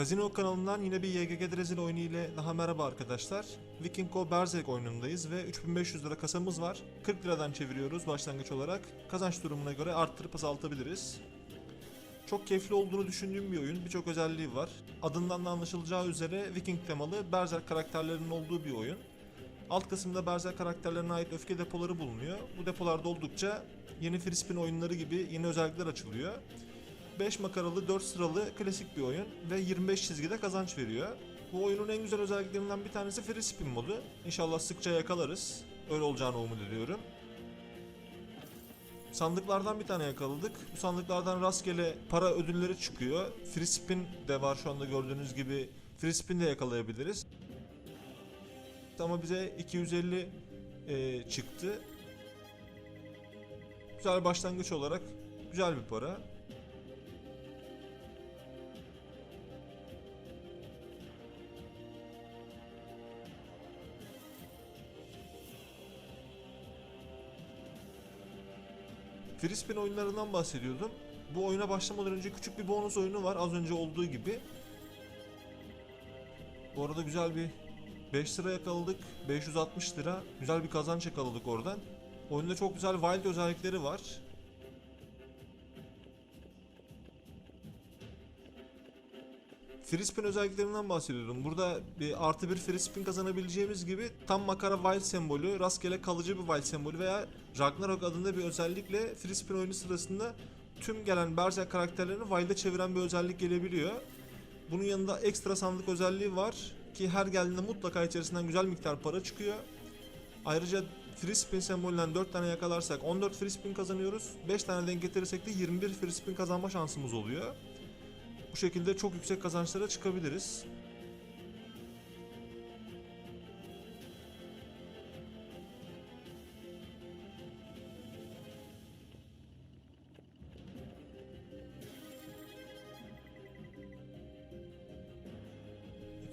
Kazino kanalından yine bir YGG Drezil oyunu ile daha merhaba arkadaşlar. Vikingo Berserk oyunundayız ve 3500 lira kasamız var. 40 liradan çeviriyoruz başlangıç olarak. Kazanç durumuna göre arttırıp azaltabiliriz. Çok keyifli olduğunu düşündüğüm bir oyun. Birçok özelliği var. Adından da anlaşılacağı üzere Viking temalı Berserk karakterlerinin olduğu bir oyun. Alt kısımda Berserk karakterlerine ait öfke depoları bulunuyor. Bu depolarda oldukça yeni free spin oyunları gibi yeni özellikler açılıyor. 5 makaralı 4 sıralı klasik bir oyun ve 25 çizgide kazanç veriyor. Bu oyunun en güzel özelliklerinden bir tanesi free spin modu. İnşallah sıkça yakalarız. Öyle olacağını umut ediyorum. Sandıklardan bir tane yakaladık. Bu sandıklardan rastgele para ödülleri çıkıyor. Free spin de var şu anda gördüğünüz gibi. Free spin de yakalayabiliriz. Ama bize 250 e, çıktı. Güzel başlangıç olarak güzel bir para. Frispin oyunlarından bahsediyordum. Bu oyuna başlamadan önce küçük bir bonus oyunu var az önce olduğu gibi. Bu arada güzel bir 5 lira yakaladık. 560 lira. Güzel bir kazanç yakaladık oradan. Oyunda çok güzel wild özellikleri var. Free spin özelliklerinden bahsediyordum. Burada bir artı bir free spin kazanabileceğimiz gibi tam makara wild sembolü, rastgele kalıcı bir wild sembolü veya Ragnarok adında bir özellikle free spin oyunu sırasında tüm gelen Berserk karakterlerini wild'e çeviren bir özellik gelebiliyor. Bunun yanında ekstra sandık özelliği var ki her geldiğinde mutlaka içerisinden güzel miktar para çıkıyor. Ayrıca free spin sembolünden 4 tane yakalarsak 14 free spin kazanıyoruz. 5 tane denk getirirsek de 21 free spin kazanma şansımız oluyor. Bu şekilde çok yüksek kazançlara çıkabiliriz.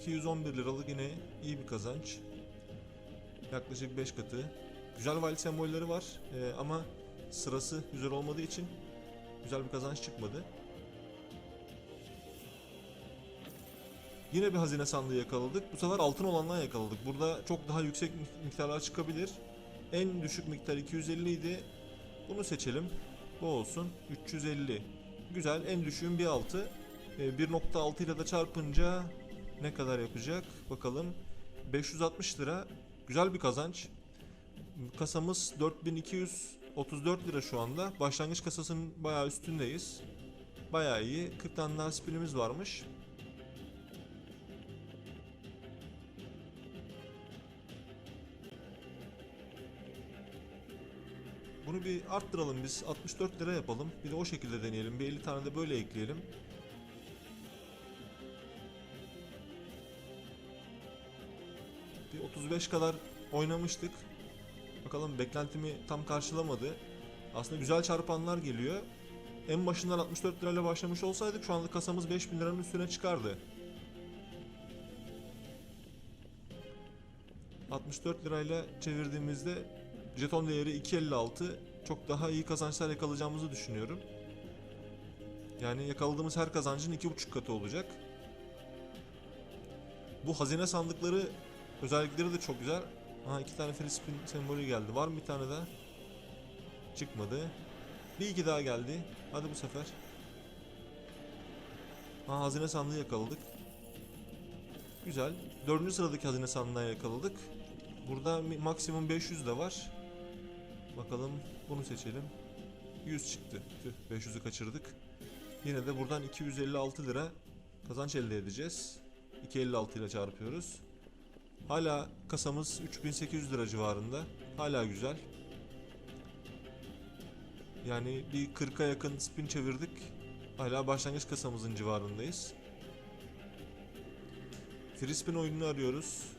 ...211 liralık yine iyi bir kazanç. Yaklaşık 5 katı. Güzel vali sembolleri var Ee, ama sırası güzel olmadığı için güzel bir kazanç çıkmadı. Yine bir hazine sandığı yakaladık. Bu sefer altın olandan yakaladık. Burada çok daha yüksek miktarlar çıkabilir. En düşük miktar 250 idi. Bunu seçelim. Bu olsun. 350. Güzel. En düşüğün bir altı. Ee, 1.6 ile de çarpınca ne kadar yapacak? Bakalım. 560 lira. Güzel bir kazanç. Kasamız 4234 lira şu anda. Başlangıç kasasının bayağı üstündeyiz. Bayağı iyi. 40 tane daha spinimiz varmış. Bunu bir arttıralım biz. 64 lira yapalım. Bir de o şekilde deneyelim. Bir 50 tane de böyle ekleyelim. Bir 35 kadar oynamıştık. Bakalım beklentimi tam karşılamadı. Aslında güzel çarpanlar geliyor. En başından 64 lirayla başlamış olsaydık şu anda kasamız 5000 liranın üstüne çıkardı. 64 lirayla çevirdiğimizde jeton değeri 2.56 çok daha iyi kazançlar yakalayacağımızı düşünüyorum. Yani yakaladığımız her kazancın 2.5 katı olacak. Bu hazine sandıkları özellikleri de çok güzel. Aha iki tane free spin sembolü geldi. Var mı bir tane daha? Çıkmadı. Bir iki daha geldi. Hadi bu sefer. Ha hazine sandığı yakaladık. Güzel. Dördüncü sıradaki hazine sandığından yakaladık. Burada maksimum 500 de var. Bakalım bunu seçelim. 100 çıktı. Tüh 500'ü kaçırdık. Yine de buradan 256 lira kazanç elde edeceğiz. 256 ile çarpıyoruz. Hala kasamız 3800 lira civarında. Hala güzel. Yani bir 40'a yakın spin çevirdik. Hala başlangıç kasamızın civarındayız. Free spin oyununu arıyoruz.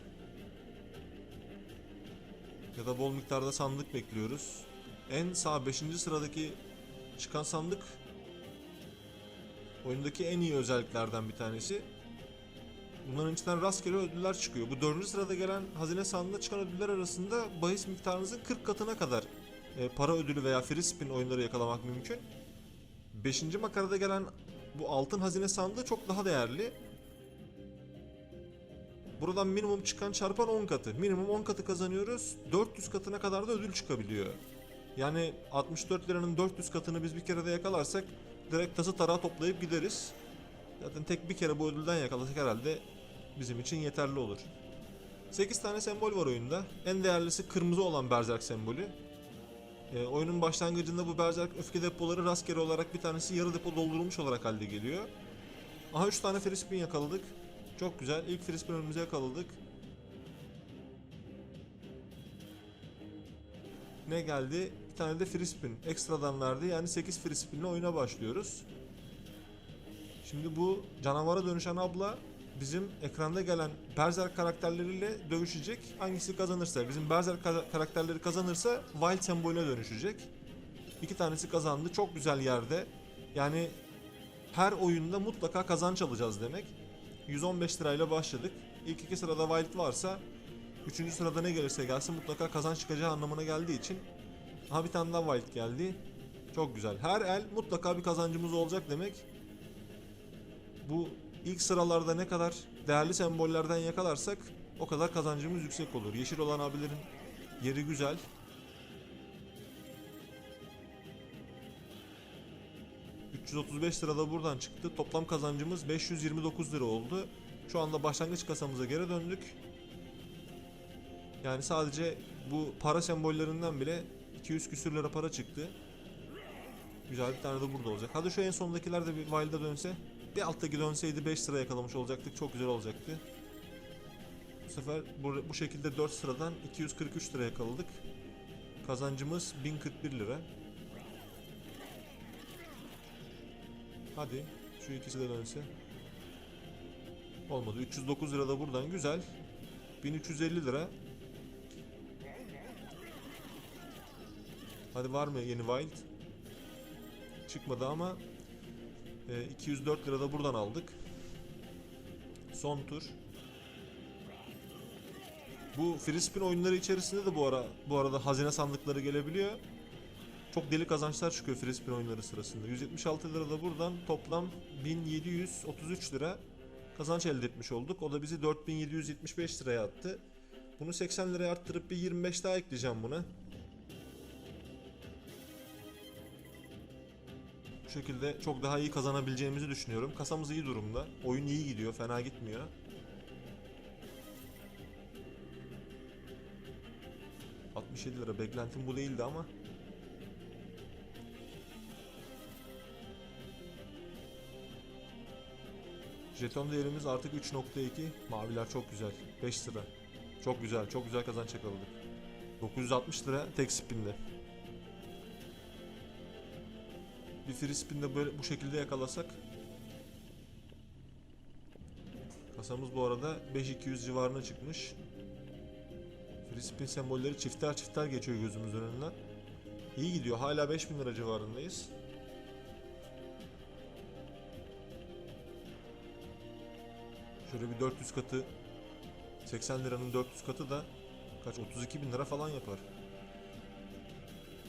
Ya da bol miktarda sandık bekliyoruz. En sağ 5. sıradaki çıkan sandık oyundaki en iyi özelliklerden bir tanesi. Bunların içinden rastgele ödüller çıkıyor. Bu 4. sırada gelen hazine sandığında çıkan ödüller arasında bahis miktarınızın 40 katına kadar e, para ödülü veya free spin oyunları yakalamak mümkün. 5. makarada gelen bu altın hazine sandığı çok daha değerli. Buradan minimum çıkan çarpan 10 katı. Minimum 10 katı kazanıyoruz. 400 katına kadar da ödül çıkabiliyor. Yani 64 liranın 400 katını biz bir kere de yakalarsak direkt tası tarağı toplayıp gideriz. Zaten tek bir kere bu ödülden yakalasak herhalde bizim için yeterli olur. 8 tane sembol var oyunda. En değerlisi kırmızı olan Berserk sembolü. Ee, oyunun başlangıcında bu Berserk öfke depoları rastgele olarak bir tanesi yarı depo doldurulmuş olarak halde geliyor. Aha 3 tane Frispin yakaladık. Çok güzel. İlk Frispin önümüze. Ne geldi? Bir tane de Frispin. Ekstradan verdi. Yani 8 Frispin'le oyuna başlıyoruz. Şimdi bu canavara dönüşen abla bizim ekranda gelen Berserk karakterleriyle dövüşecek. Hangisi kazanırsa, bizim Berserk ka- karakterleri kazanırsa Wild sembolüne dönüşecek. İki tanesi kazandı. Çok güzel yerde. Yani her oyunda mutlaka kazanç alacağız demek. 115 lirayla başladık. İlk iki sırada Wild varsa üçüncü sırada ne gelirse gelsin mutlaka kazanç çıkacağı anlamına geldiği için Aha bir tane daha Wild geldi. Çok güzel. Her el mutlaka bir kazancımız olacak demek. Bu ilk sıralarda ne kadar değerli sembollerden yakalarsak o kadar kazancımız yüksek olur. Yeşil olan abilerin yeri güzel. ...335 lirada buradan çıktı. Toplam kazancımız 529 lira oldu. Şu anda başlangıç kasamıza geri döndük. Yani sadece bu para sembollerinden bile 200 küsür lira para çıktı. Güzel bir tane de burada olacak. Hadi şu en sondakiler de bir Wild'a dönse. Bir alttaki dönseydi 5 lira yakalamış olacaktık. Çok güzel olacaktı. Bu sefer bu, bu şekilde 4 sıradan 243 lira yakaladık. Kazancımız 1041 lira. Hadi şu ikisi de dönse. Olmadı. 309 lira da buradan güzel. 1350 lira. Hadi var mı yeni Wild? Çıkmadı ama e, 204 lira da buradan aldık. Son tur. Bu free spin oyunları içerisinde de bu ara bu arada hazine sandıkları gelebiliyor. Çok deli kazançlar çıkıyor free spin oyunları sırasında. 176 lira da buradan toplam 1733 lira kazanç elde etmiş olduk. O da bizi 4775 liraya attı. Bunu 80 liraya arttırıp bir 25 daha ekleyeceğim buna. Bu şekilde çok daha iyi kazanabileceğimizi düşünüyorum. Kasamız iyi durumda. Oyun iyi gidiyor, fena gitmiyor. ...67 lira. Beklentim bu değildi ama... Jeton değerimiz artık 3.2. Maviler çok güzel. 5 lira. Çok güzel, çok güzel kazanç yakaladık. 960 lira tek spinde. Bir free spin'de böyle bu şekilde yakalasak Kasamız bu arada 5200 civarına çıkmış. Free spin sembolleri çifter çifter geçiyor gözümüzün önünden. İyi gidiyor. Hala 5000 lira civarındayız. Şöyle bir 400 katı 80 liranın 400 katı da kaç 32 bin lira falan yapar.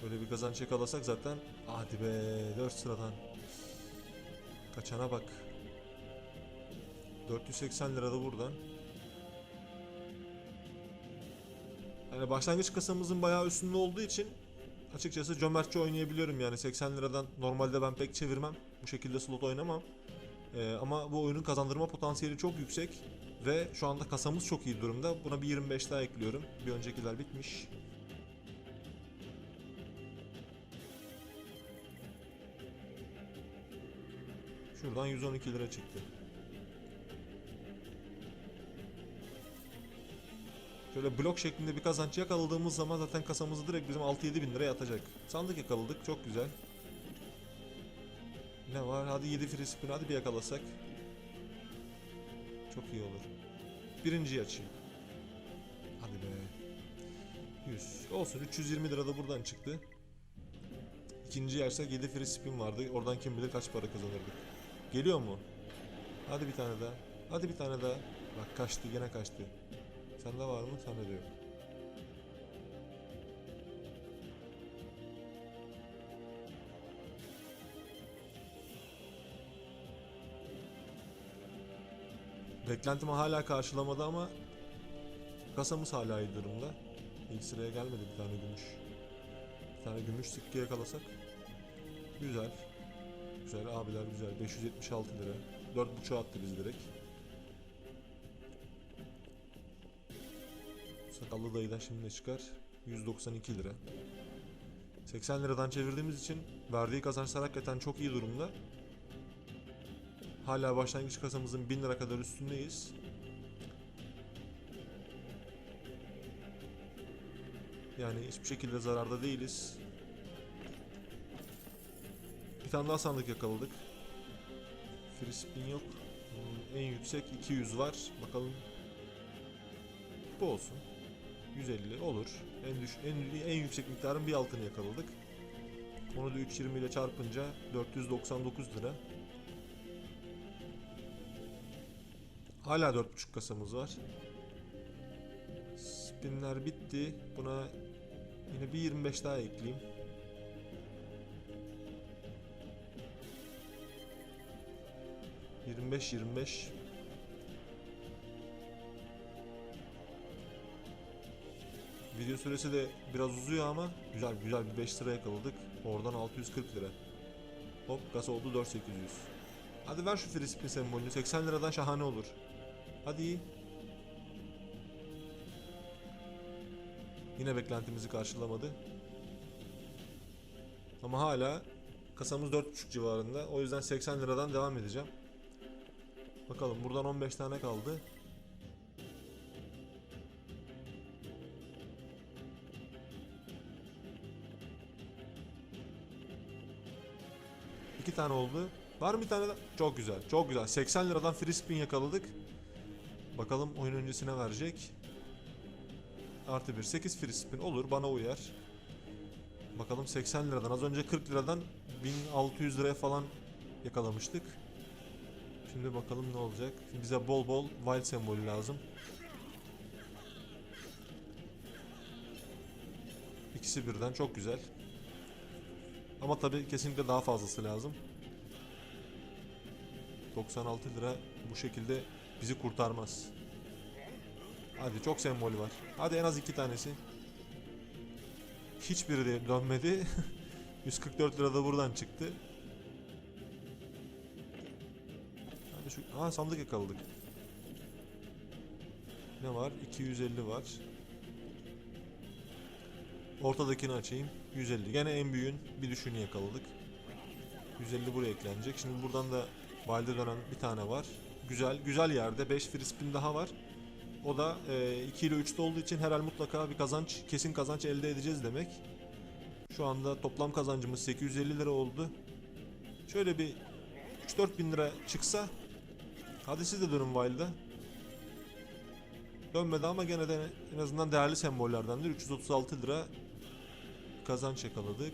Böyle bir kazanç yakalasak zaten hadi be 4 sıradan. Kaçana bak. 480 lira da buradan. Yani başlangıç kasamızın bayağı üstünde olduğu için açıkçası cömertçe oynayabiliyorum yani 80 liradan normalde ben pek çevirmem. Bu şekilde slot oynamam. Ee, ama bu oyunun kazandırma potansiyeli çok yüksek ve şu anda kasamız çok iyi durumda. Buna bir 25 daha ekliyorum. Bir öncekiler bitmiş. Şuradan 112 lira çıktı. Şöyle blok şeklinde bir kazanç yakaladığımız zaman zaten kasamızı direkt bizim 6-7 bin liraya atacak. Sandık yakaladık çok güzel. Ne var? Hadi 7 free spin hadi bir yakalasak. Çok iyi olur. Birinciyi açayım. Hadi be. 100. Olsun 320 lira da buradan çıktı. İkinci yersek 7 free spin vardı. Oradan kim bilir kaç para kazanırdık. Geliyor mu? Hadi bir tane daha. Hadi bir tane daha. Bak kaçtı gene kaçtı. Sende var mı? Sende de yok. Beklentimi hala karşılamadı ama kasamız hala iyi durumda. İlk sıraya gelmedi bir tane gümüş. Bir tane gümüş sikke yakalasak. Güzel. Güzel abiler güzel. 576 lira. 4.5 attı biz direkt. Sakallı dayıdan şimdi ne çıkar? 192 lira. 80 liradan çevirdiğimiz için verdiği kazançlar hakikaten çok iyi durumda. Hala başlangıç kasamızın 1000 lira kadar üstündeyiz. Yani hiçbir şekilde zararda değiliz. Bir tane daha sandık yakaladık. Free spin yok. En yüksek 200 var. Bakalım. Bu olsun. 150 olur. En düş en, en yüksek miktarın bir altını yakaladık. Onu da 3.20 ile çarpınca 499 lira. Hala 4.5 kasamız var. Spinler bitti. Buna yine bir 25 daha ekleyeyim. Yirmi beş, yirmi beş. Video süresi de biraz uzuyor ama güzel güzel bir 5 lira yakaladık. Oradan 640 lira. Hop kasa oldu 4800. Hadi ver şu free spin sembolünü. 80 liradan şahane olur. Hadi. Yine beklentimizi karşılamadı. Ama hala kasamız 4.5 civarında. O yüzden 80 liradan devam edeceğim. Bakalım buradan 15 tane kaldı. İki tane oldu. Var mı bir tane daha? Çok güzel. Çok güzel. 80 liradan free spin yakaladık. Bakalım oyun öncesine verecek. Artı 1. 8 free spin olur. Bana uyar. Bakalım 80 liradan. Az önce 40 liradan 1600 liraya falan yakalamıştık. Şimdi bakalım ne olacak. Şimdi bize bol bol wild sembolü lazım. İkisi birden çok güzel. Ama tabii kesinlikle daha fazlası lazım. 96 lira bu şekilde bizi kurtarmaz. Hadi çok sembolü var. Hadi en az iki tanesi. Hiçbiri de dönmedi. 144 lira da buradan çıktı. Hadi şu... Aa sandık yakaladık. Ne var? 250 var. Ortadakini açayım. 150. Gene en büyüğün bir düşünü yakaladık. 150 buraya eklenecek. Şimdi buradan da valide dönen bir tane var. Güzel. Güzel yerde. 5 free spin daha var. O da e, 2 ile 3'te olduğu için herhal mutlaka bir kazanç, kesin kazanç elde edeceğiz demek. Şu anda toplam kazancımız 850 lira oldu. Şöyle bir 3-4 bin lira çıksa hadi siz de dönün Wild'a. Dönmedi ama gene de en azından değerli sembollerdendir. 336 lira kazanç yakaladık.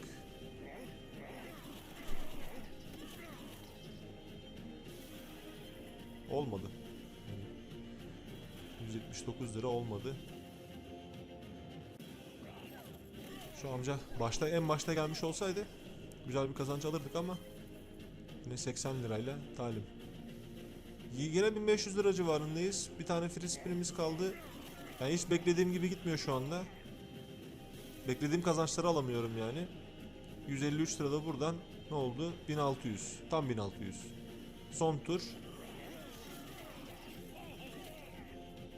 Olmadı. 179 lira olmadı. Şu amca başta en başta gelmiş olsaydı güzel bir kazanç alırdık ama yine 80 lirayla talim. Yine 1500 lira civarındayız. Bir tane free spinimiz kaldı. Yani hiç beklediğim gibi gitmiyor şu anda. Beklediğim kazançları alamıyorum yani. 153 lira da buradan ne oldu? 1600. Tam 1600. Son tur.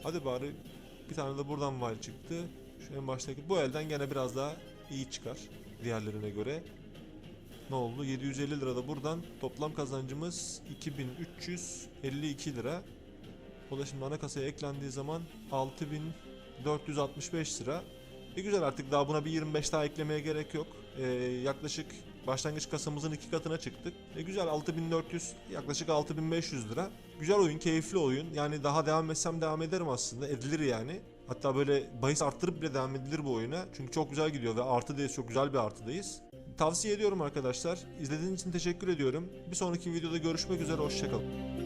Hadi bari bir tane de buradan var çıktı. Şu en baştaki bu elden gene biraz daha iyi çıkar diğerlerine göre. Ne oldu? 750 lira da buradan toplam kazancımız 2352 lira. O da şimdi ana kasaya eklendiği zaman 6465 lira. E güzel artık daha buna bir 25 daha eklemeye gerek yok. E, yaklaşık başlangıç kasamızın iki katına çıktık. E güzel 6400 yaklaşık 6500 lira. Güzel oyun, keyifli oyun. Yani daha devam etsem devam ederim aslında. Edilir yani. Hatta böyle bahis arttırıp bile devam edilir bu oyuna. Çünkü çok güzel gidiyor ve artıdayız. Çok güzel bir artıdayız. Tavsiye ediyorum arkadaşlar. İzlediğiniz için teşekkür ediyorum. Bir sonraki videoda görüşmek üzere. Hoşçakalın.